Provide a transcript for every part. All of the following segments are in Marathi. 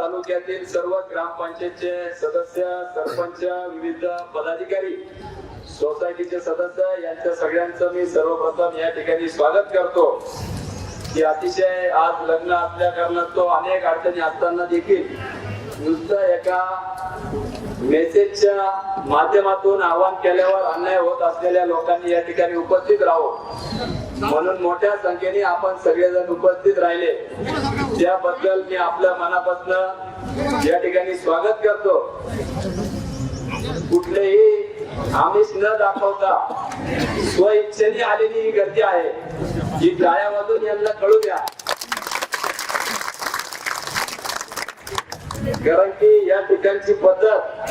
तालुक्यातील सर्व ग्रामपंचायतचे सदस्य सरपंच विविध पदाधिकारी सोसायटीचे सदस्य यांच्या सगळ्यांचं मी सर्वप्रथम या ठिकाणी स्वागत करतो. की अतिशय आज लग्न असल्या कारणास्तव अनेक अडचणी असताना देखील नुसतं एका मेसेजच्या माध्यमातून आवाहन केल्यावर अन्याय होत असलेल्या लोकांनी या ठिकाणी उपस्थित राहावं म्हणून मोठ्या संख्येने आपण सगळेजण उपस्थित राहिले. त्याबद्दल मी आपल्या मनापासून या ठिकाणी स्वागत करतो. कुठलेही आमिष न दाखवता स्वइच्छेने आलेली ही गर्दी आहे. ही टाळ्यामधून यांना कळू द्या. कारण की या ठिकाणची पद्धत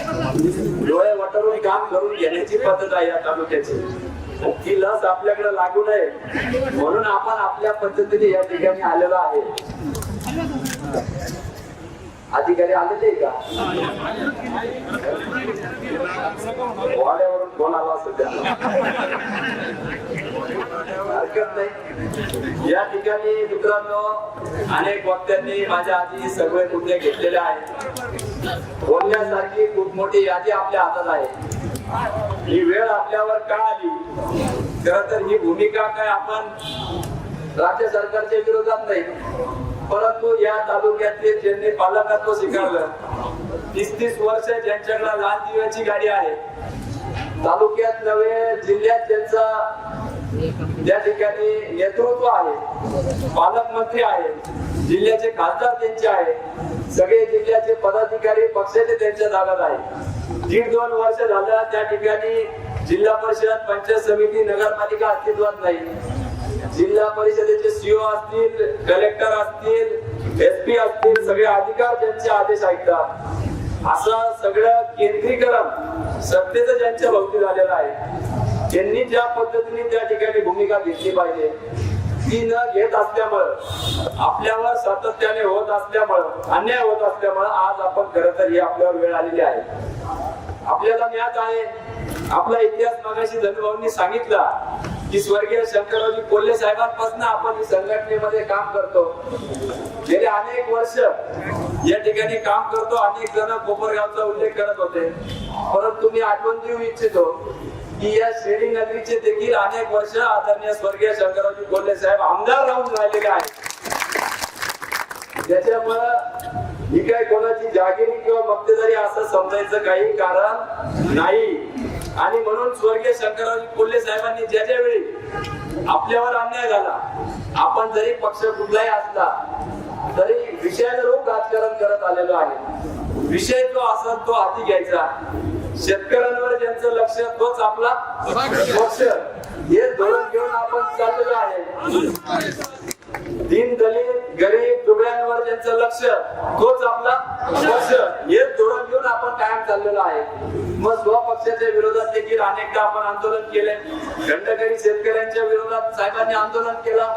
डोळे वटरून काम करून घेण्याची पद्धत आहे या तालुक्याची. ती लस आपल्याकडे लागू नये. म्हणून आपण आपल्या पद्धतीने या ठिकाणी आलेलो आहे. अधिकारी आलेले का? वाड्यावरून फोन आला सध्या. हरकत नाही. या ठिकाणी मित्रांनो अनेक वक्त्यांनी माझ्या आधी सगळे मुद्दे घेतलेले आहेत. बोलण्यासारखी खूप मोठी यादी आपल्या हातात आहे. ही वेळ आपल्यावर का आली? खर तर ही भूमिका काय आपण राज्य सरकारच्या विरोधात नाही परंतु या तालुक्यातले ज्यांनी पालकत्व स्वीकारलं तीस तीस वर्ष ज्यांच्याकडे लहान दिव्याची गाडी आहे तालुक्यात नव्हे जिल्ह्यात त्यांचा त्या ठिकाणी नेतृत्व आहे पालकमंत्री आहे जिल्ह्याचे खासदार त्यांचे आहे सगळे जिल्ह्याचे पदाधिकारी पक्षाचे त्यांच्या ताब्यात आहे दीड दोन वर्ष झालं त्या ठिकाणी जिल्हा परिषद पंचायत समिती नगरपालिका अस्तित्वात नाही. जिल्हा परिषदेचे सीओ असतील कलेक्टर असतील एस पी असतील सगळे अधिकार त्यांचे आदेश ऐकतात. असं सगळं केंद्रीकरण सत्तेचं ज्यांच्या भोवती झालेलं आहे त्यांनी ज्या पद्धतीने त्या ठिकाणी भूमिका घेतली पाहिजे ती न घेत असल्यामुळं आपल्यावर सातत्याने होत असल्यामुळं अन्याय होत असल्यामुळं आज आपण खरं तर ही आपल्यावर वेळ आलेली आहे. आपल्याला ज्ञात आहे. आपला इतिहास मगाशी धनुभाऊंनी सांगितला की स्वर्गीय शंकररावजी कोल्हे साहेबांपासून आपण संघटनेमध्ये काम करतो. गेले अनेक वर्ष या ठिकाणी काम करतो. अनेक जण कोपरगावचा उल्लेख करत होते. परंतु मी आठवण देऊ इच्छितो की या श्रेणी नगरीचे देखील अनेक वर्ष आदरणीय स्वर्गीय शंकररावजी कोल्हे साहेब आमदार राहून राहिलेले आहेत. त्याच्यामुळं ही काय कोणाची जागिरी किंवा मक्तेदारी असं समजायचं काही कारण नाही. आणि म्हणून स्वर्गीय शंकरराव कोल्हे साहेबांनी ज्या ज्या वेळी आपल्यावर अन्याय झाला आपण जरी पक्ष कुठलाही असला तरी विषयानुरूप राजकारण करत आलेलो आहे. विषय जो असा तो हाती घ्यायचा. शेतकऱ्यांवर ज्यांचं लक्ष तोच आपला पक्ष. हे धोरण घेऊन आपण चाललेलो आहे. दीन दलित गरीब दुबळ्यांवर त्यांचं लक्ष. तोच आपला पक्ष. हे धोरण घेऊन आपण कायम चाललेलो आहे. मग स्वपक्षाच्या विरोधात देखील अनेकदा आपण आंदोलन केले खंडकरी शेतकऱ्यांच्या विरोधात साहेबांनी आंदोलन केलं.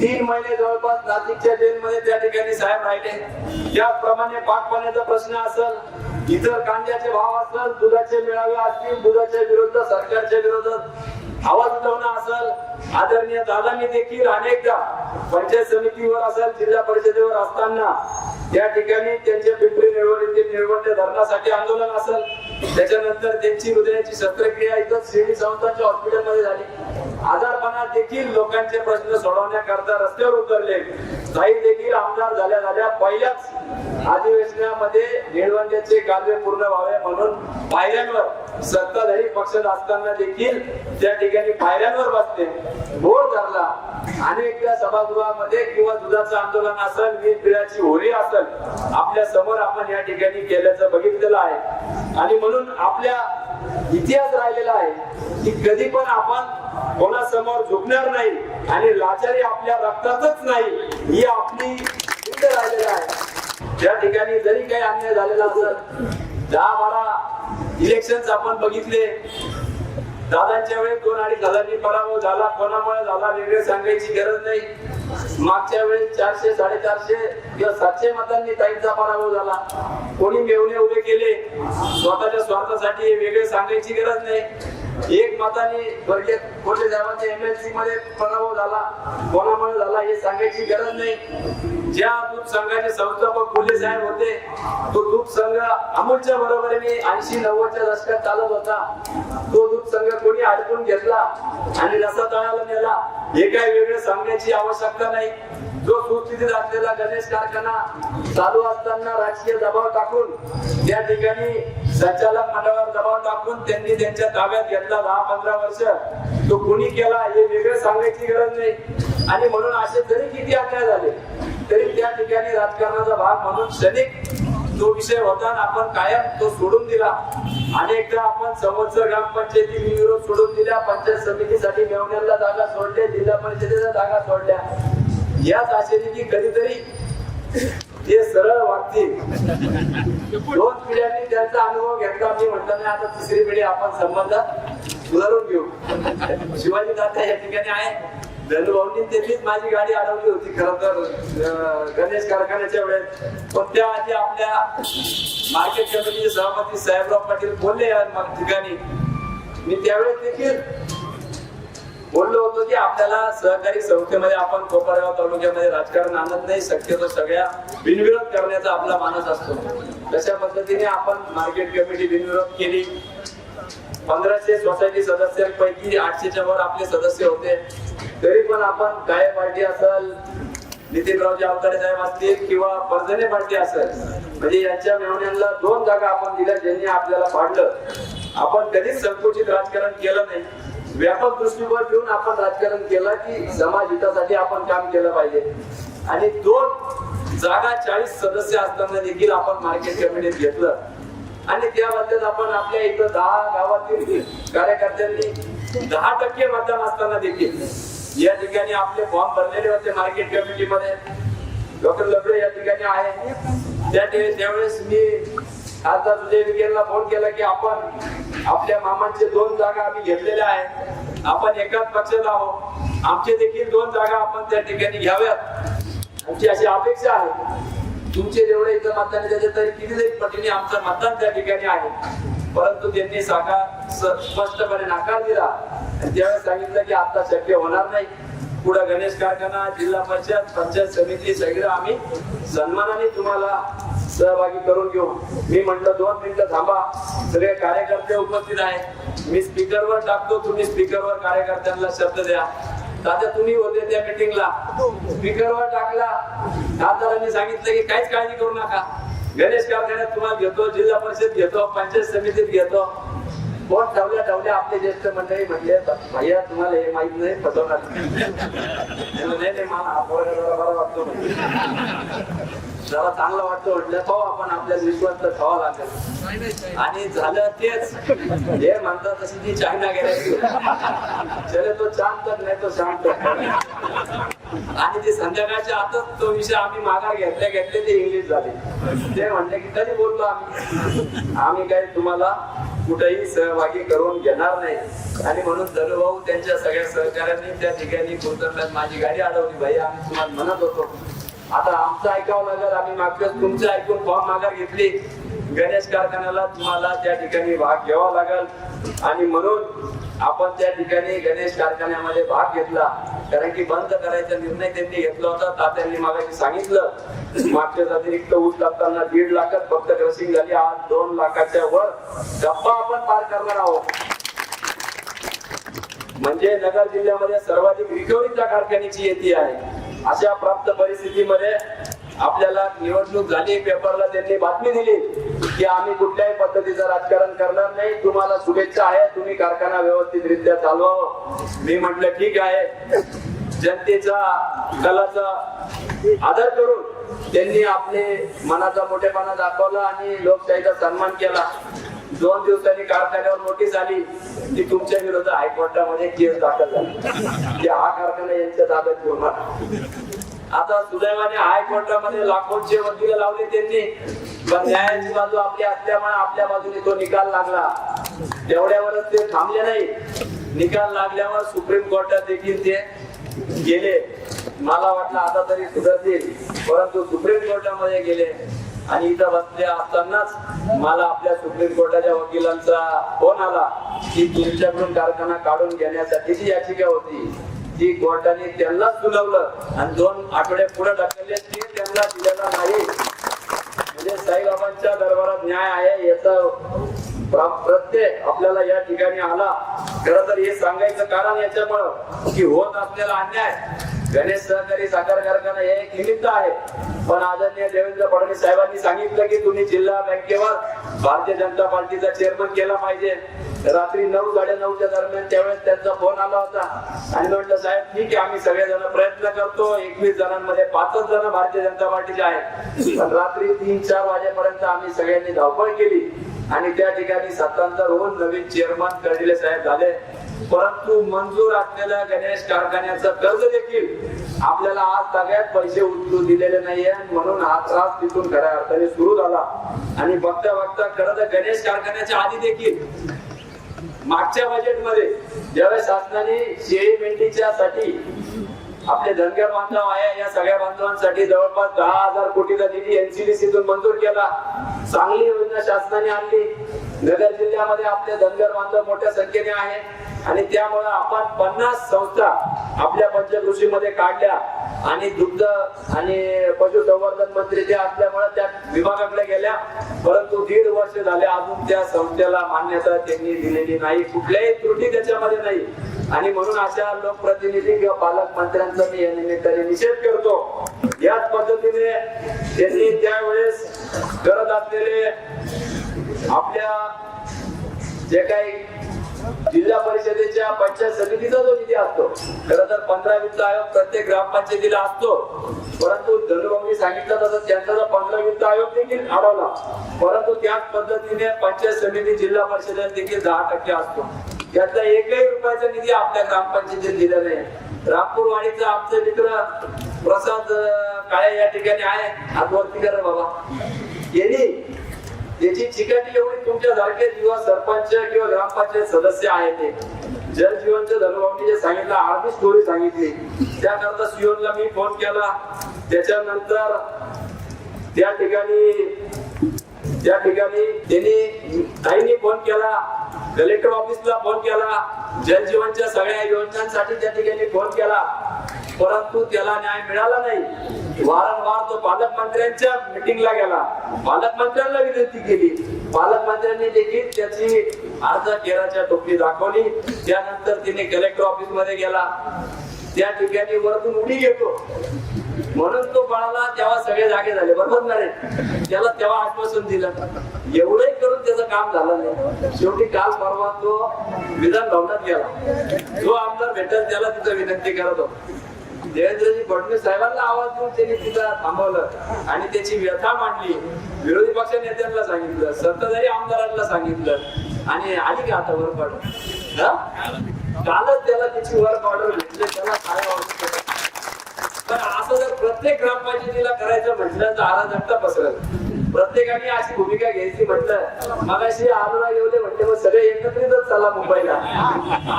तीन महिने जवळपास नाशिकच्या जेलमध्ये त्या ठिकाणी साहेब राहिले. त्याचप्रमाणे पाक पाण्याचा प्रश्न असेल इतर कांद्याचे भाव असेल दुधाचे मेळावे असतील दुधाच्या विरुद्ध सरकारच्या विरोधात आवाज लावणं असेल आदरणीय दादांनी देखील अनेकदा पंचायत समितीवर असेल जिल्हा परिषदेवर असताना त्या ठिकाणी त्यांच्या पिंपरी निवडणुकीत निवडणुकीच्या धरणासाठी आंदोलन असेल. त्याच्यानंतर त्यांची हृदयाची शस्त्रक्रिया इथं शिर्डी संस्थांच्या हॉस्पिटलमध्ये झाली. आजारपणा देखील लोकांचे प्रश्न सोडवण्याकरता रस्त्यावर उतरले. काही देखील आमदार झाल्या झाल्या पहिल्याच अधिवेशनामध्ये निळवंड्याचे कालवे पूर्ण व्हावे म्हणून पायऱ्यांवर सत्ताधारी पक्ष असताना देखील त्या ठिकाणी पायऱ्यांवर बसते बोर धरला. अनेकदा सभागृहामध्ये किंवा दुधाचं आंदोलन असेल वीज बिळाची होळी असेल आपल्यासमोर आपण या ठिकाणी केल्याचं बघितलेलं आहे. आणि म्हणून आपल्या इतिहास राहिलेला आहे की कधी पण आपण कोणासमोर झुकणार नाही आणि लाचारी आपल्या रक्तातच नाही ही आपली जिद्द राहिलेली आहे. त्या ठिकाणी जरी काही अन्याय झालेला असेल दहा बारा इलेक्शन आपण बघितले. दादांच्या वेळेस दोन अडीच हजारांनी पराभव झाला. कोणामुळे झाला वेगळे सांगायची गरज नाही. मागच्या वेळेस चारशे साडेचारशे किंवा सातशे मतांनी ताईंचा पराभव झाला. कोणी मेवणे उभे केले स्वतःच्या स्वार्थासाठी वेगळे सांगायची गरज नाही. एक मताने वर्गेत कोटे साहेबांच्या एमएलसी मध्ये पराभव झाला कोणामुळे झाला हे सांगायची गरज नाही. ज्या दूध संघाचे संस्थापक फुले साहेब होते तो दूध संघ अमूलच्या बरोबरीने ऐंशी नव्वदच्या दशकात चालत होता. तो दूध संघ कोणी अडकून घेतला आणि रसा तळाला नेला हे काही वेगळं सांगण्याची आवश्यकता नाही. जो सुस्थितीत असलेला गणेश कारखाना चालू असताना राजकीय दबाव टाकून त्या ठिकाणी संचालक मंडळावर दबाव टाकून त्यांनी त्यांच्या ताब्यात घेतला. दहा पंधरा वर्ष तो कुणी केला हे वेगळं सांगायची गरज नाही. आणि म्हणून असे तरी किती अन्याय झाले? तरी त्या ठिकाणी राजकारणाचा भाग म्हणून क्षणिक तो विषय होता आपण कायम तो सोडून दिला. अनेकदा आपण संवत्सर ग्रामपंचायती विरोध सोडून दिल्या पंचायत समितीसाठी मेवण्याला जागा सोडल्या जिल्हा परिषदेच्या जागा सोडल्या. याच आशेने की कधीतरी ते सरळ वागतील. दोन पिढ्यांनी त्यांचा अनुभव घेतला. मी म्हटलं नाही आता तिसरी पिढी आपण संबंध सुधारून घेऊ. शिवाजी दादा या ठिकाणी आहे धनुभाऊंनी त्यांनीच माझी गाडी अडवली होती खर तर गणेश कारखान्याच्या वेळेस. पण त्या आधी आपल्या मार्केट कमिटीचे सभापती साहेबराव पाटील बोलले या ठिकाणी. मी त्यावेळेस देखील बोललो होतो की आपल्याला सहकारी संस्थेमध्ये आपण कोपरगाव तालुक्यामध्ये राजकारण आणत नाही शक्यतो सगळ्या बिनविरोध करण्याचा आपला मानस असतो. तशा पद्धतीने आपण मार्केट कमिटी बिनविरोध केली. पंधराशे सोसायटी सदस्यांपैकी आठशेच्या वर आपले सदस्य होते. तरी पण आपण काय पार्टी असेल नितीनरावजी अवतारे साहेब असतील किंवा परजने पार्टी असेल म्हणजे यांच्या मेहण्यांना दोन जागा आपण दिल्या ज्यांनी आपल्याला पाडलं. आपण कधीच संकुचित राजकारण केलं नाही. व्यापक दृष्टिकोन ठेवून आपण राजकारण केलं की समाज हितासाठी आपण काम केलं पाहिजे. आणि दोन जागा चाळीस सदस्य असताना देखील आपण मार्केट कमिटीत घेतलं. आणि त्याबद्दल आपण आपल्या इथं दहा गावातील कार्यकर्त्यांनी दहा टक्के मतदान असताना देखील या ठिकाणी आपले फॉर्म भरलेले होते मार्केट कमिटीमध्ये डॉक्टर लबडे या ठिकाणी आहे. त्या त्यावेळेस मी खासदार सुजय विखेंना फोन केला की आपण आपल्या मामांचे दोन जागा आम्ही घेतलेल्या आहेत. आपण एकाच पक्षात आहोत. आमचे देखील दोन जागा आपण त्या ठिकाणी घ्याव्यात. आमची अशी अपेक्षा आहे. तुमचे जेवढे इथं मतदान त्याचे त्याच्या तरी कितीतरी पटीने आमचं मतदान त्या ठिकाणी आहे. परंतु त्यांनी साकार स्पष्टपणे नकार दिला. त्यावेळेस सांगितलं की आता शक्य होणार नाही. पुढे गणेश कारखाना जिल्हा परिषद पंचायत समिती सगळं आम्ही सन्मानाने तुम्हाला सहभागी करून घेऊ. मी म्हटलं दोन मिनिटं थांबा. सगळे कार्यकर्ते उपस्थित आहेत. मी स्पीकरवर टाकतो तुम्ही स्पीकरवर कार्यकर्त्यांना शब्द द्या. दादा तुम्ही होते त्या मीटिंगला. स्पीकरवर टाकला. खासदारांनी सांगितलं की काहीच काळजी करू नका. गणेश कारखान्यात तुम्हाला घेतो जिल्हा परिषद घेतो पंचायत समितीत घेतो. मग ठेवल्या ठेवल्या आपले ज्येष्ठ मंडळी म्हणले भैया तुम्हाला हे माहीत नाही फसवणार. नाही नाही मला हा पोरगा बरा वाटतो. जरा चांगला वाटतो म्हटलं पाहू आपण आपल्याला विश्वास तर ठेवा लागेल. आणि झालं तेच. हे म्हणतात तशी ती चायना गेल्याची चले तो शांत नाही तो शांत. आणि ते संध्याकाळच्या आतच तो विषय आम्ही माघार घेतले घेतले ते इंग्लिश झाले. ते म्हणले की तरी बोललो आम्ही. आम्ही काही तुम्हाला कुठेही सहभागी करून घेणार नाही. आणि म्हणून धनुभाऊ त्यांच्या सगळ्या सहकाऱ्यांनी त्या ठिकाणी कोणत्या माझी गाडी अडवली. भाई आम्ही तुम्हाला म्हणत होतो आता आमचं ऐकावं लागेल. आम्ही मागच्या तुमचं ऐकून फॉर्म माघार घेतली. गणेश कारखान्याला तुम्हाला त्या ठिकाणी भाग घ्यावा लागेल. आणि म्हणून आपण त्या ठिकाणी गणेश कारखान्यामध्ये भाग घेतला. कारण की बंद करायचा निर्णय त्यांनी घेतला होता. तात्यांनी मागाशी सांगितलं. मागच्याच अतिरिक्त ऊस लागताना दीड लाखात फक्त क्रसिंग झाली. आज दोन लाखाच्या वर गप्पा आपण पार करणार आहोत. म्हणजे नगर जिल्ह्यामध्ये सर्वाधिक रिकव्हरीच्या कारखान्याची येते आहे. अशा प्राप्त परिस्थितीमध्ये आपल्याला निवडणूक झाली पेपरला त्यांनी बातमी दिली की आम्ही कुठल्याही पद्धतीचं राजकारण करणार नाही. तुम्हाला शुभेच्छा आहे तुम्ही कारखाना व्यवस्थितरित्या चालवावं. मी म्हटलं ठीक आहे. जनतेचा कलाचा आदर करून त्यांनी आपले मनाचा मोठेपणा दाखवला आणि लोकशाहीचा सन्मान केला. दोन दिवसांनी कारखान्यावर नोटीस आली की तुमच्या विरुद्ध हायकोर्टामध्ये केस दाखल झाली. की हा कारखाना यांच्या ताब्यात होणार आता सुदैवाने हायकोर्टामध्ये लाखोचे वकील लावले त्यांनी. पण न्यायाची बाजू आपली असल्यामुळे आपल्या बाजूने तो निकाल लागला. तेवढ्यावरच ते थांबले नाही. निकाल लागल्यावर सुप्रीम कोर्टात देखील ते गेले. मला वाटलं आता तरी सुधारतील. परंतु सुप्रीम कोर्टामध्ये गेले. आणि इथं बसल्या असतानाच मला आपल्या सुप्रीम कोर्टाच्या वकिलांचा फोन आला की तुमच्याकडून कारखाना काढून घेण्यासाठी जी याचिका होती ती कोर्टाने त्यांनाच सुनावलं आणि दोन आठवडे पुढे ढकलले ते त्यांना दिलेला नाही. म्हणजे साईबाबांच्या दरबारात न्याय आहे याचा प्रत्येक आपल्याला या ठिकाणी आला. खर तर हे सांगायचं कारण याच्यामुळं की होत असलेला अन्याय गणेश सहकारी साखर कारखाना हे एक निमित्त आहे. पण आदरणीय देवेंद्र फडणवीस साहेबांनी सांगितलं की तुम्ही जिल्हा बँकेवर भारतीय जनता पार्टीचा चेअरमन केला पाहिजे. रात्री नऊ साडे नऊच्या दरम्यान त्यावेळेस त्यांचा फोन आला होता. आणि म्हटलं साहेब ठीक आहे आम्ही सगळेजण प्रयत्न करतो. एकवीस जणांमध्ये पाचच जण भारतीय जनता पार्टीचे आहेत. पण रात्री तीन चार वाजेपर्यंत आम्ही सगळ्यांनी धावपळ केली. आणि त्या ठिकाणी सत्तांतर होऊन नवीन चेअरमन कर्डिले साहेब झाले. परंतु मंजूर असलेल्या गणेश कारखान्याचं कर्ज देखील आपल्याला आज सगळ्यात पैसे उचलू दिलेले नाहीये. म्हणून हा त्रास तिथून खऱ्या अर्थाने सुरू झाला. आणि बघता बघता खरं तर गणेश कारखान्याच्या आधी देखील मागच्या बजेटमध्ये ज्यावेळेस शासनाने शेळी मेंढीच्या साठी आपले धनगर बांधव आहे या सगळ्या बांधवांसाठी जवळपास दहा हजार कोटीचा निधी एनसीडीसीतून मंजूर केला. चांगली योजना शासनाने आणली. नगर जिल्ह्यामध्ये आपले धनगर बांधव मोठ्या संख्येने आहे. आणि त्यामुळे आपण पन्नास संस्था आपल्या पंचकृषीमध्ये काढल्या आणि दुग्ध आणि पशुसंवर्धन मंत्री त्या असल्यामुळे त्या विभागाकडे गेल्या. परंतु दीड वर्ष झाले अजून त्या संस्थेला मान्यता त्यांनी दिलेली नाही. कुठल्याही त्रुटी त्याच्यामध्ये नाही. आणि म्हणून अशा लोकप्रतिनिधी किंवा पालकमंत्र्यांचा मी या निमित्ताने निषेध करतो. याच पद्धतीने त्यांनी त्यावेळेस करत असलेले आपल्या जे काही जिल्हा परिषदेच्या पंचायत समितीचा जो निधी असतो खर तर पंधरा वित्त आयोग प्रत्येक ग्रामपंचायतीला असतो. परंतु धनुभाऊनी सांगितलं तसं त्यांचा जो पंधरा वित्त आयोग देखील अडवला. परंतु त्याच पद्धतीने पंचायत समिती जिल्हा परिषदेला देखील दहा टक्के असतो. त्यातला एकही रुपयाचा निधी आपल्या ग्रामपंचायतीत दिला नाही. रामपूर वाडीचा आमचे मित्र प्रसाद काळे या ठिकाणी आहे. हात वरती करा बाबा. यांनी त्याची चिकाटी एवढी तुमच्या सारखे किंवा सरपंच किंवा ग्रामपंचायत सदस्य आहेत ते. जल जीवनच्या धनुभावनी जे सांगितलं अर्धी स्टोरी सांगितली. त्याकरता सिओनला मी फोन केला. त्याच्यानंतर त्या ठिकाणी त्या ठिकाणी त्यांनी ताईंनी फोन केला. कलेक्टर ऑफिसला फोन केला. जल जीवनच्या सगळ्या योजनांसाठी त्या ठिकाणी फोन केला. परंतु त्याला न्याय मिळाला नाही. वारंवार तो पालकमंत्र्यांच्या मिटिंगला गेला. पालकमंत्र्यांना विनंती केली. पालकमंत्र्यांनी देखील त्याची अर्ज केराच्या टोपली दाखवली. त्यानंतर तिने कलेक्टर ऑफिसमध्ये गेला. त्या ठिकाणी वरतून उडी घेतो. म्हणून तो पळाला तेव्हा सगळे जागे झाले. बरोबर ना रे? त्याला तेव्हा आश्वासन दिलं. एवढंही करून त्याचं काम झालं नाही. शेवटी काल परवा तो विधान भवनात गेला. जो आमदार भेटत त्याला तिथं विनंती करत होता. देवेंद्रजी फडणवीस साहेबांना आवाज देऊन त्यांनी तिला थांबवलं. आणि त्याची व्यथा मांडली. विरोधी पक्ष नेत्यांना सांगितलं. सत्ताधारी आमदारांना सांगितलं. आणि आली का आता वर पाडून. कालच त्याला त्याची वर ऑर्डर भेटली त्याला काय ऑर्डर तर असं जर प्रत्येक ग्रामपंचायतीला करायचं म्हटलं तर आला धक्का पसरत प्रत्येकाने अशी भूमिका घ्यायची म्हटलं. मगाशी आलोला येऊ दे म्हणते मग सगळे एकत्रितच चला मुंबईला.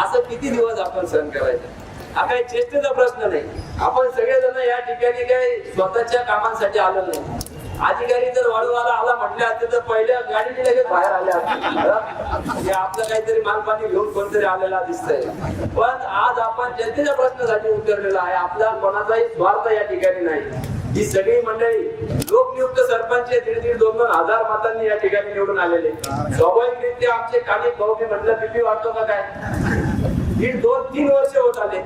असं किती दिवस आपण सहन करायचं? हा काही चेष्टेचा प्रश्न नाही. आपण सगळेजण या ठिकाणी काही स्वतःच्या कामांसाठी आलो नाही. अधिकारी जर वाळूवाला आला म्हटले असते तर पहिल्या गाडीने लगेच बाहेर आल्या असते. आपलं काहीतरी मालपाणी घेऊन कोणतरी आलेला दिसतंय. पण आज आपण जनतेच्या प्रश्नासाठी उतरलेला आहे. आपला कोणाचाही स्वार्थ या ठिकाणी नाही. ही सगळी मंडळी लोकनियुक्त सरपंच दीड दीड दोन दोन हजार मतांनी या ठिकाणी निवडून आलेले स्वाभाविकरित्या आमचे काही भाऊ मी म्हटलं पिपी वाटतो का काय? ही दोन तीन वर्ष होत आले.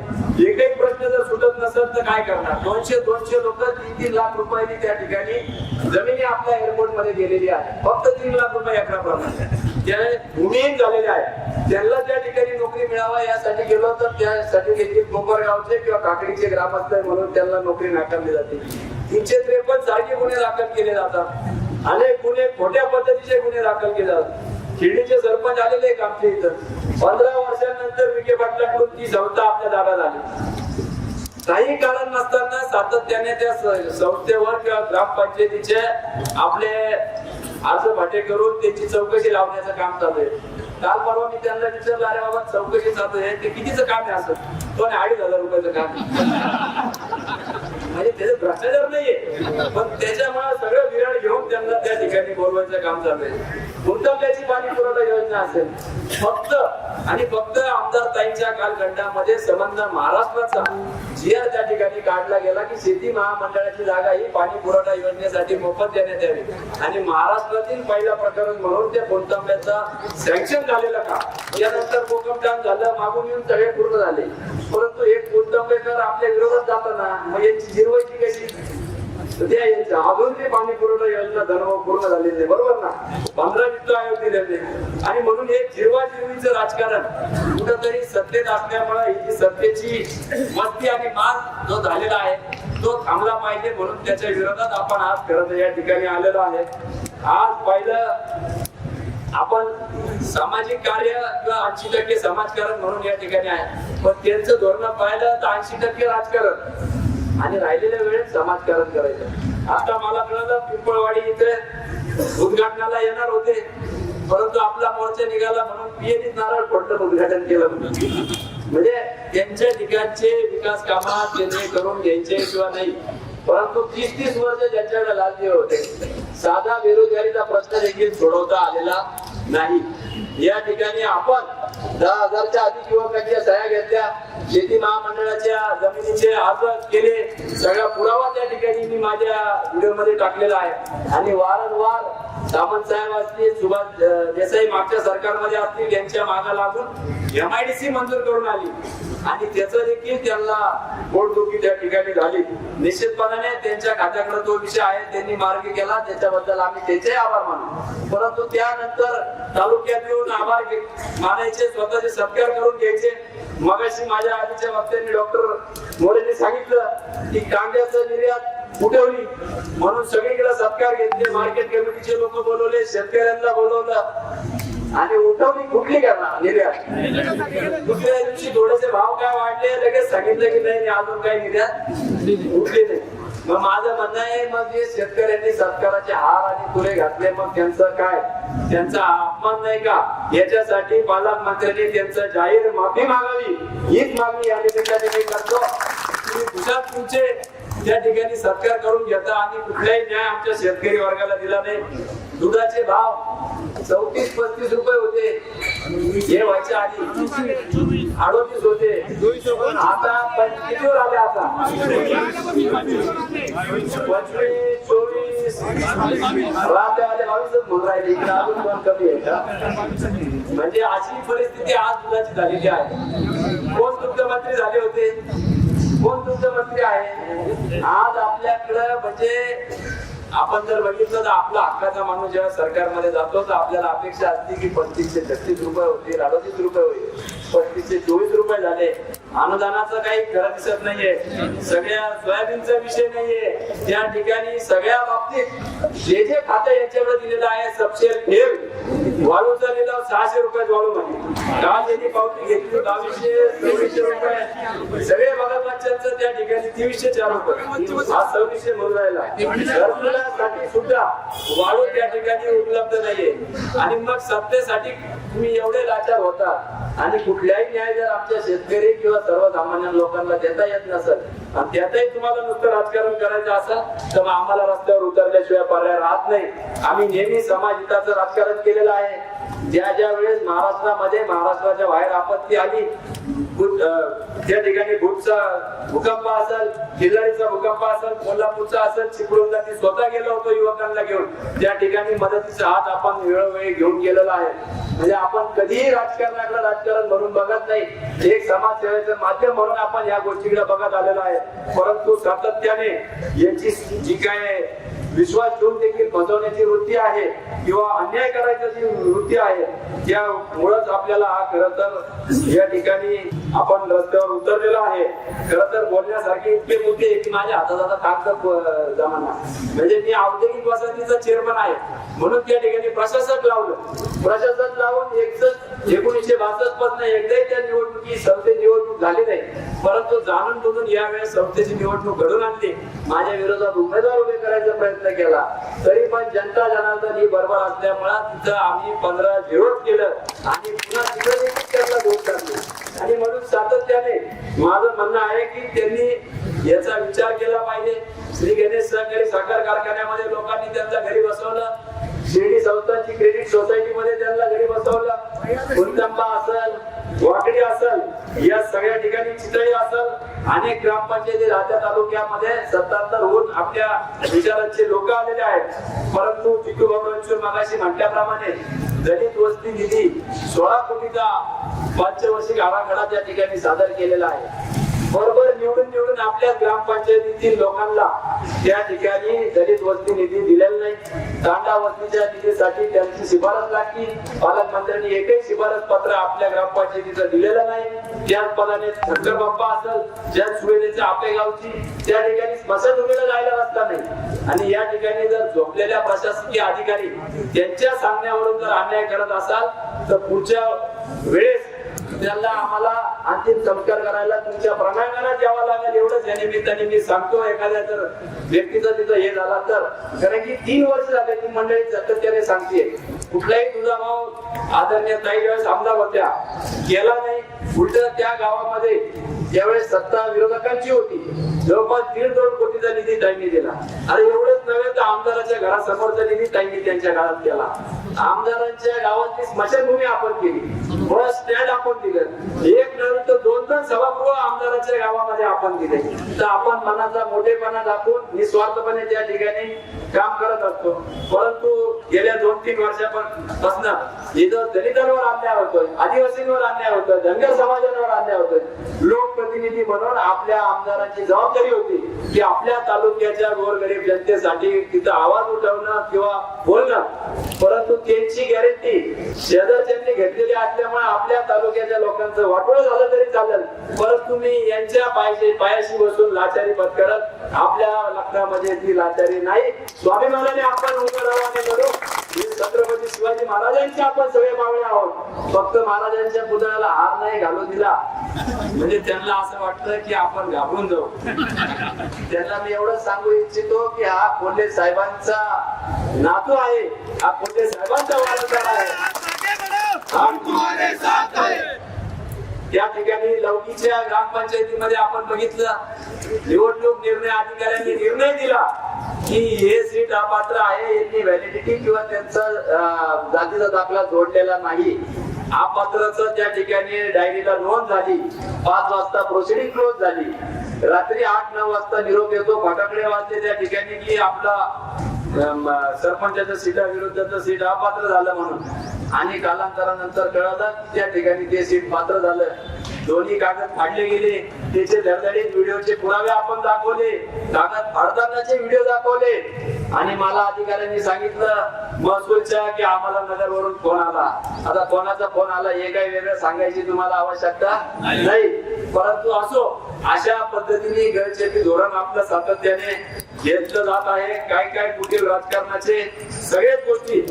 एकही प्रश्न जर सुटत नसेल तर काय करणार? दोनशे दोनशे लोक तीन तीन लाख रुपयांनी त्या ठिकाणी जमिनी आपल्या एअरपोर्टमध्ये गेलेली आहे. फक्त तीन लाख रुपये अकरा प्रमाणे त्याने भूमिहीन झालेले आहे त्यांना त्या ठिकाणी नोकरी मिळावा यासाठी गेलो तर त्यासाठी देखील कोपरगावचे किंवा काकडीचे ग्रामस्थ म्हणून त्यांना नोकरी नाकारली जाते. तीनशे त्रेपन्न जागी गुन्हे दाखल केले जातात. अनेक गुन्हे खोट्या पद्धतीचे गुन्हे दाखल केले जातात. शिर्डीचे सरपंच आलेले आहेत आमच्या इथं. पंधरा वर्षांनंतर विखे पाटलाकडून ती संस्था आपल्या दारात आली. काही कारण नसताना सातत्याने त्या संस्थेवर किंवा ग्रामपंचायतीचे आपले अर्ज भाटे करून त्याची चौकशी लावण्याचं काम चालू आहे. काल परवा मी त्यांना विचारलं अरे बाबा चौकशी चालू आहे. ते कितीचं काम आहे असं? तो अडीच हजार रुपयाचं काम म्हणजे त्याचं भ्रष्टाचार नाहीये. पण त्याच्यामुळे सगळं विराड घेऊन त्यांना त्या ठिकाणी बोलवायचं काम चालू आहे. गुंतवल्याची पाणी पुरवठा योजना असेल? फक्त आणि फक्त आमदार ताईंच्या कालखंडामध्ये संबंध महाराष्ट्राचा. जिआर त्या ठिकाणी काढला गेला की शेती महामंडळाची जागा ही पाणी पुरवठा योजनेसाठी मोफत देण्यात यावी. आणि महाराष्ट्रातील पहिला प्रकरण म्हणून त्या कोणतांब्याचा सँक्शन झालेलं का? यानंतर कोकमटान झालं मागून येऊन सगळे पूर्ण झाले. परंतु एक कोणतांबेकर आपल्या विरोधात जाताना मग यांची जिरवायची कशी त्या यांच्या अजून ते पाणी पुरवठा योजना धर्म पूर्ण झालेली नाही बरोबर ना? पंधरा वित्त आयोग दिलेले आणि म्हणून हे जिरवा राजकारण कुठंतरी सत्तेत असल्यामुळे ही सत्तेची मस्ती आणि मान जो झालेला आहे तो थांबला पाहिजे म्हणून त्याच्या विरोधात आपण आज खरं या ठिकाणी आलेलो आहे. आज पहिलं आपण सामाजिक कार्य किंवा ऐंशी टक्के समाजकारण म्हणून या ठिकाणी आहे. पण त्यांचं धोरण पाहिलं तर ऐंशी टक्के राजकारण. आणि राहिलेल्या वेळेत समाजकारण करायचं. आता मला कळलं पिंपळवाडी इथे उद्घाटनाला येणार होते. परंतु आपला मोर्चा निघाला म्हणून पीएनी नारळ फोडलं उद्घाटन केलं म्हणून. म्हणजे त्यांच्या ठिकाणचे विकास कामात त्यांनी करून घ्यायचे किंवा नाही परंतु तीस तीस वर्ष ज्यांच्याकडे लालजी होते साधा बेरोजगारीचा प्रश्न देखील सोडवता आलेला नाही. या ठिकाणी आपण दहा हजारच्या अधिक युवकांच्या सह्या घेतल्या शेती महामंडळाच्या जमिनीचे अर्ज केले सगळा पुरावा त्या ठिकाणी मी माझ्या व्हिडिओमध्ये टाकलेला आहे. आणि वारंवार सामंत साहेब असतील सुभाष देसाई मागच्या सरकारमध्ये असतील यांच्या मागा लागून एमआयडीसी मंजूर करून आली. आणि त्याचं देखील त्यांना पोटदुखी त्या ठिकाणी झाली. निश्चितपणाने त्यांच्या खात्याकडे तो विषय आहे त्यांनी मार्ग केला त्याच्याबद्दल आम्ही त्याचे आभार मानू. परंतु त्यानंतर तालुक्यात येऊन आभार मानायचे स्वतःचे सत्कार करून घ्यायचे. मगाशी माझ्या आधीच्या वक्त्यांनी डॉक्टर मोरेंनी सांगितलं की कांद्याचं निर्यात उठवली. म्हणून सगळीकडे सत्कार घेतले. मार्केट कमिटीचे लोक बोलवले. शेतकऱ्यांना बोलवलं. आणि उठवली कुठली करणार निर्यात. दुसऱ्या दिवशी थोडेसे भाव काय वाढले? लगेच सांगितलं की नाही अजून काही निर्यात उठली नाही. मग माझं म्हणणं आहे मग जे शेतकऱ्यांनी सत्काराचे हार आणि तुरे घातले मग त्यांचं काय? त्यांचा अपमान नाही का? याच्यासाठी पालकमंत्र्यांनी त्यांचं जाहीर माफी मागावी. हीच मागणी या निमित्ताने मी करतो. तुमचे त्या ठिकाणी सत्कार करून घेता आणि कुठलाही न्याय आमच्या शेतकरी वर्गाला दिला नाही. दुधाचे भाव चौतीस पस्तीस रुपये होते. हे व्हायच्या आधी अडोतीस होते. आता कितीवर आले आता. पंचवीस चोवीस. राहते आले बावीसच म्हणून राहिले. इकडे अजून पण कमी आहे म्हणजे अशी परिस्थिती आज दुधाची झालेली आहे. कोण दुग्धमंत्री झाले होते? कोण तुमचं मंत्री आहे? आज आपल्याकडं म्हणजे आपण जर बघितलं तर आपला हक्काचा माणूस जेव्हा सरकारमध्ये जातो तर आपल्याला अपेक्षा असते की पस्तीसशे छत्तीस रुपये होतील अडतीस रुपये होईल. पस्तीसशे चोवीस रुपये झाले. अनुदानाचं काही खरं दिसत नाहीये. सगळ्या सोयाबीनचा विषय नाहीये. त्या ठिकाणी सगळ्या बाबतीत जे जे खातं याच्यावर दिलेलं आहे सबसे ठेव. वाळून झालेला सहाशे रुपयात वाळून म्हणजे काल त्यांनी पावती घेतली बावीसशे सव्वीसशे रुपये. सगळे बघा त्या ठिकाणी तेवीसशे चार रुपये. हा सव्वीसशे म्हणून राहिला घरकुलासाठी सुद्धा वाळून त्या ठिकाणी उपलब्ध नाहीये. आणि मग सत्तेसाठी तुम्ही एवढे लाचार होता आणि कुठल्याही न्याय जर आमच्या शेतकरी किंवा सर्वसामान्य लोकांना देता येत नसत आणि त्यातही तुम्हाला नुसतं राजकारण करायचं असेल तर मग आम्हाला रस्त्यावर उतरल्याशिवाय पर्याय राहत नाही. आम्ही नेहमी समाज हिताचं राजकारण केलेलं आहे. ज्या ज्या वेळेस महाराष्ट्रामध्ये महाराष्ट्राच्या बाहेर आपत्ती आली त्या ठिकाणी भूटचा भूकंप असेल किल्लारीचा भूकंप असेल कोल्हापूरचा असेल चिपळूणला मी स्वतः गेलो होतो युवकांना घेऊन. त्या ठिकाणी मदतीचा हात आपण वेळोवेळी घेऊन गेलेला आहे. म्हणजे आपण कधीही राजकारणाकडे राजकारण म्हणून बघत नाही. एक समाजसेवेचं माध्यम म्हणून आपण या गोष्टीकडे बघत आलेलो आहे. परंतु सातत्याने याची जी काय विश्वास ठेवून देखील फसवण्याची वृत्ती आहे किंवा अन्याय करायची जी वृत्ती आहे त्यामुळेच आपल्याला हा खर तर या ठिकाणी आपण रस्त्यावर उतरलेलो आहे. खर तर बोलण्यासारखे इतके मुद्दे की माझ्या हातात आता ताकद जमाना. म्हणजे मी औद्योगिक वसाहतीचा चेअरमन आहे. म्हणून त्या ठिकाणी प्रशासक लावलं. प्रशासक लावून एकसष्ट एकोणीसशे बासष्टपासून एकदाही त्या निवडणुकी संस्थेची निवडणूक झाली नाही. परंतु जाणून बुजून यावेळेस संस्थेची निवडणूक घडून आणली. माझ्या विरोधात उमेदवार उभे करायचा प्रयत्न प्रयत्न केला. तरी पण जनता जनार्दन ही बरोबर असल्यामुळे तिथं आम्ही पंधरा विरोध केलं. आणि पुन्हा तिथं त्यांना दोष टाकले आणि म्हणून सातत्याने माझं म्हणणं आहे की त्यांनी याचा विचार केला पाहिजे. श्री गणेश सहकारी साखर कारखान्यामध्ये लोकांनी त्यांच्या घरी बसवलं. शिर्डी संस्थांची क्रेडिट सोसायटी मध्ये त्यांना घरी बसवलं. असेल वाकडी असल या सगळ्या ठिकाणी चितळी असल अनेक ग्रामपंचायती राजा तालुक्यामध्ये सत्तांतर होऊन आपल्या विचारांचे लोक आलेले आहेत. परंतु चिकू बाबांच्या मागाशी म्हटल्याप्रमाणे दलित वस्ती निधी सोळा कोटीचा पंचवर्षिक आराखडा त्या ठिकाणी सादर केलेला आहे. बरोबर निवडून निवडून आपल्या ग्रामपंचायतीतील लोकांना त्या ठिकाणी दलित वस्ती निधी दिलेला नाही. तांडा वस्तीच्या निधीसाठी त्यांची शिफारस लागली. पालकमंत्र्यांनी एकही शिफारस पत्र आपल्या ग्रामपंचायतीचं दिलेलं नाही. त्याच पदाने ठक्कर बाप्पा असेल ज्या सुविधेच्या आपल्या गावची त्या ठिकाणी स्मशानभूमीला जायला रस्ता नाही. आणि या ठिकाणी जर झोपलेल्या प्रशासकीय अधिकारी त्यांच्या सांगण्यावरून जर अन्याय करत असाल तर पुढच्या वेळेस त्यांना आम्हाला अंतिम संस्कार करायला तुमच्या प्रणांगणात यावं लागेल एवढंच. या निमित्ताने मी सांगतो एखाद्या जर व्यक्तीचा तिथं हे झाला तर कारण की तीन वर्ष झाले ती मंडळी सातत्याने सांगते कुठलाही तुझा भाऊ आदरणीय काही वेळेस आमदार होत्या गेला नाही उलट त्या गावामध्ये ज्यावेळेस सत्ता विरोधकांची होती जवळपास दीड दोन कोटीचा निधी ताईंनी दिला. अरे एवढंच नव्हे तर आमदाराच्या घरासमोरचा निधी ताईंनी त्यांच्या काळात केला. आमदारांच्या गावातली स्मशानभूमी आपण केली. बस स्टँड आपण amiga. E नव्हे सभागृह आमदाराच्या गावामध्ये आपण दिले. तर आपण मनाचा मोठेपणा दाखवून निस्वार्थपणे त्या ठिकाणी काम करत असतो. परंतु गेल्या दोन तीन वर्षापासून इथं दलितांवर अन्याय होतोय आदिवासींवर अन्याय होतोय धनगर समाजावर अन्याय होतोय. लोकप्रतिनिधी म्हणून आपल्या आमदारांची जबाबदारी होती की आपल्या तालुक्याच्या गोरगरीब जनतेसाठी तिथं आवाज उठवणं किंवा बोलणं. परंतु त्यांची गॅरंटी शेजारच्यांनी घेतलेली असल्यामुळे आपल्या तालुक्याच्या लोकांचं वाटोळ झालं तरी चालेल. परंतु मी यांच्या पायाशी पायाशी बसून लाचारी पत्करत आपल्या लग्नामध्ये ती लाचारी नाही. स्वाभिमानाने आपण लढू. ही छत्रपती शिवाजी महाराजांचे आपण सगळे मावळे आहोत. फक्त महाराजांच्या पुतळ्याला हार नाही घालू दिला. म्हणजे त्यांना असं वाटतं की आपण घाबरून जाऊ. त्यांना मी एवढं सांगू इच्छितो की हा कोल्हे साहेबांचा नातू आहे. हा कोल्हे साहेबांचा वारसदार आहे. या त्या ठिकाणी लौकीच्या ग्रामपंचायतीमध्ये आपण बघितलं निवडणूक निर्णय अधिकाऱ्यांनी निर्णय दिला की हे सीट अपात्र आहे यांनी व्हॅलिडिटी किंवा त्यांचा जातीचा दाखला जोडलेला नाही. अपात्रच त्या ठिकाणी डायरीला नोंद झाली. पाच वाजता प्रोसिडिंग क्लोज झाली. रात्री आठ नऊ वाजता निरोप येतो. फटाकडे वाजते त्या ठिकाणी की आपला सरपंचाच्या सीटा विरुद्धचं सीट अपात्र झालं म्हणून. आणि कालांतरानंतर कळलं त्या ठिकाणी ते सीट पात्र झालं. दोन्ही कागद फाडले गेले. त्याचे धडधडीत व्हिडिओचे पुरावे आपण दाखवले. कागद फाडतानाचे व्हिडिओ दाखवले. आणि मला अधिकाऱ्यांनी सांगितलं महसूलच्या की आम्हाला नगरवरून फोन आला. आता कोणाचा फोन आला हे काही वेगळं सांगायची तुम्हाला आवश्यकता नाही. परंतु असो अशा पद्धतीने गैरचेपी धोरण आपलं सातत्याने घेतलं जात आहे. काय काय असतील राजकारणाचे सगळ्याच गोष्टी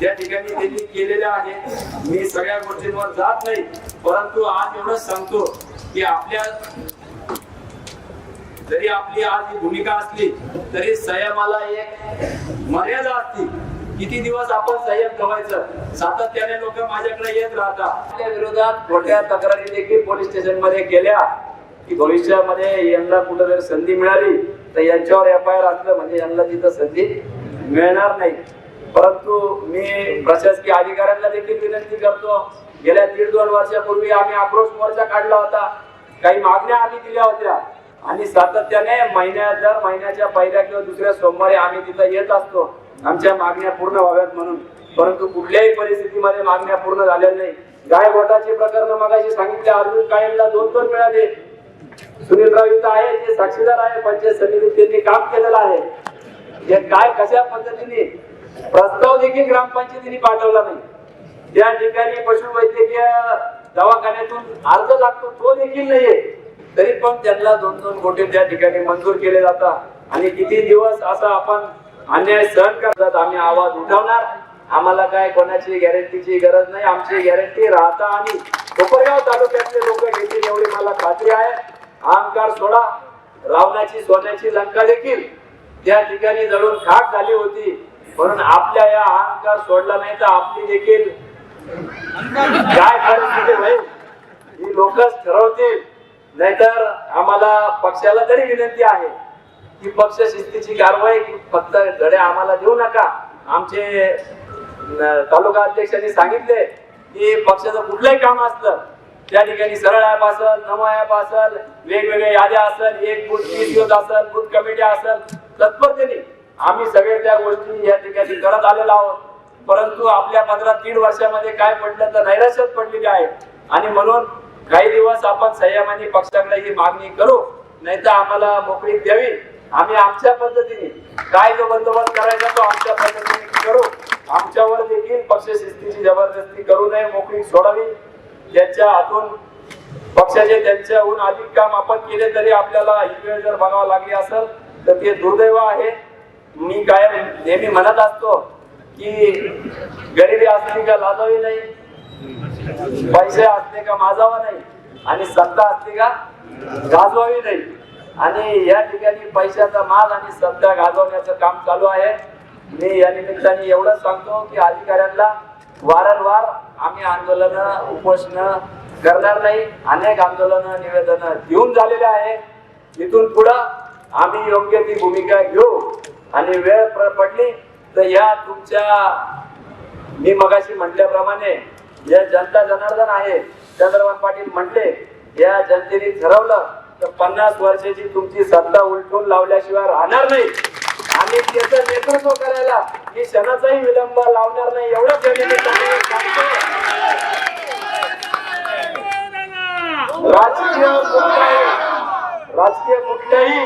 त्या ठिकाणी त्यांनी केलेल्या आहेत मी सगळ्या गोष्टींवर जात नाही परंतु आज एवढंच सांगतो की आपल्या जरी आपली आज ही भूमिका असली तरी संयमाला एक मर्यादा असती. किती दिवस आपण संयम ठेवायचं? सातत्याने लोक माझ्याकडे येत राहतात. आपल्या विरोधात मोठ्या तक्रारी देखील पोलीस स्टेशनमध्ये केल्या की भविष्यामध्ये यांना कुठं जर संधी मिळाली तर यांच्यावर एफ आय आर असलं म्हणजे यांना तिथं संधी मिळणार नाही. परंतु मी प्रशासकीय अधिकाऱ्यांना देखील विनंती करतो गेल्या दीड दोन वर्षापूर्वी आम्ही आक्रोश मोर्चा काढला होता. काही मागण्या आम्ही दिल्या होत्या. आणि सातत्याने महिन्या दर महिन्याच्या पहिल्या किंवा दुसऱ्या सोमवारी आम्ही तिथं येत असतो. आमच्या मागण्या पूर्ण व्हाव्यात म्हणून. परंतु कुठल्याही परिस्थितीमध्ये मागण्या पूर्ण झाल्या नाही. गायबोटाचे प्रकरण मगाशी सांगितले अजून कायमला दोन दोन मिळाले सुनील इथं आहे ते साक्षीदार आहे पंचायत समितीत त्यांनी काम केलेलं आहे. हे काय कशा पद्धतीने? प्रस्ताव देखील ग्रामपंचायतीने पाठवला नाही. त्या ठिकाणी पशुवैद्यकीय दवाखान्यातून अर्ज लागतो तो देखील नाहीये. तरी पण त्यांना दोन दोन कोटी त्या ठिकाणी मंजूर केले जातात. आणि किती दिवस असा आपण अन्याय सहन करतात आम्ही आवाज उठवणार. आम्हाला काय कोणाची गॅरंटीची गरज नाही आमची गॅरंटी राहता आणि कोपरगाव तालुक्यातले लोक घेतील एवढी मला खात्री आहे. अहंकार सोडा. रावणाची सोन्याची लंका देखील त्या ठिकाणी जळून खाक झाली होती. म्हणून आपल्या या अहंकार सोडला नाही तर आपली देखील काय परिस्थिती होईल ही लोकच ठरवतील. नाहीतर आम्हाला पक्षाला तरी विनंती आहे की पक्ष शिस्तीची कारवाई फक्त धडे आम्हाला देऊ नका. आमचे तालुका अध्यक्षांनी सांगितले की पक्षाचं कुठलंही काम असलं त्या ठिकाणी सरळ ऍप असल नमो ऍप असेल वेगवेगळ्या याद्या असेल एक बूथ तीस दिवस असेल बूथ कमिटी असेल तत्परतेने आम्ही सगळे त्या गोष्टी या ठिकाणी करत आलेलो आहोत. परंतु आपल्या पंधरा तीन वर्षामध्ये काय पडलं तर नैराश्यात पडलेली आहे. आणि म्हणून काही दिवस आपण संयमाने पक्षाकडे ही मागणी करू नाही तर आम्हाला मोकळी द्यावी. आम्ही आमच्या पद्धतीने काय जो बंदोबस्त करायचा तो आमच्या पद्धतीने करू. आमच्यावर देखील पक्ष शिस्तीची जबरदस्ती करू नये मोकळी सोडावी. ज्यांच्या हातून पक्षाचे त्यांच्याहून अधिक काम आपण केले तरी आपल्याला ही वेळ जर बघावं लागली असेल तर ते दुर्दैव आहे. मी कायम नेहमी म्हणत असतो की गरिबी असली का लाजावी नाही पैसे असले का माजावा नाही आणि सत्ता असली का गाजवावी नाही. आणि या ठिकाणी पैशाचा माल आणि सत्ता गाजवण्याचं काम चालू आहे. मी या निमित्ताने एवढंच सांगतो की अधिकाऱ्यांना वारंवार आम्ही आंदोलन उपोषण करणार नाही. अनेक आंदोलन निवेदन देऊन झालेले आहे. इथून पुढं आम्ही योग्य ती भूमिका घेऊ आणि वेळ पडली तर या तुमच्या मी मगाशी म्हटल्याप्रमाणे जे जनता जनार्दन आहे. चंद्रकांत पाटील म्हटले या जनतेने ठरवलं तर पन्नास वर्षाची तुमची सत्ता उलटून लावल्याशिवाय राहणार नाही. आणि त्याचं नेतृत्व करायला ही क्षणाचाही विलंब लावणार नाही एवढंच राजकीय राजकीय कुठल्याही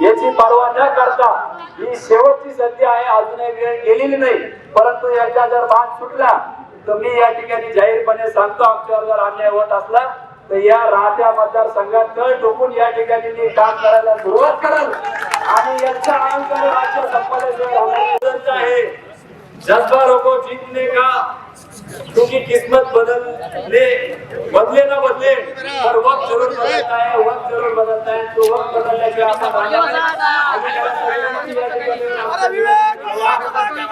याची पर्वा न करता ही शेवटची संधी आहे अजूनही वेळ गेलेली नाही. परंतु याचा जर बाण सुटला तर मी या ठिकाणी जाहीरपणे सांगतो आमच्यावर जर अन्याय होत असला तर या राहत्या मतदारसंघात तळ टोकून या ठिकाणी मी काम करायला सुरुवात कराल. आणि यांचा अहंकार राज्य संपल्याशिवाय आहे. जज्बा रोको जीतने का क्योंकि किस्मत बदलने बदले ना बदले पर वक्त जरूर बदलता है वक्त जरूर बदलता है तो वक्त बदलने के आपण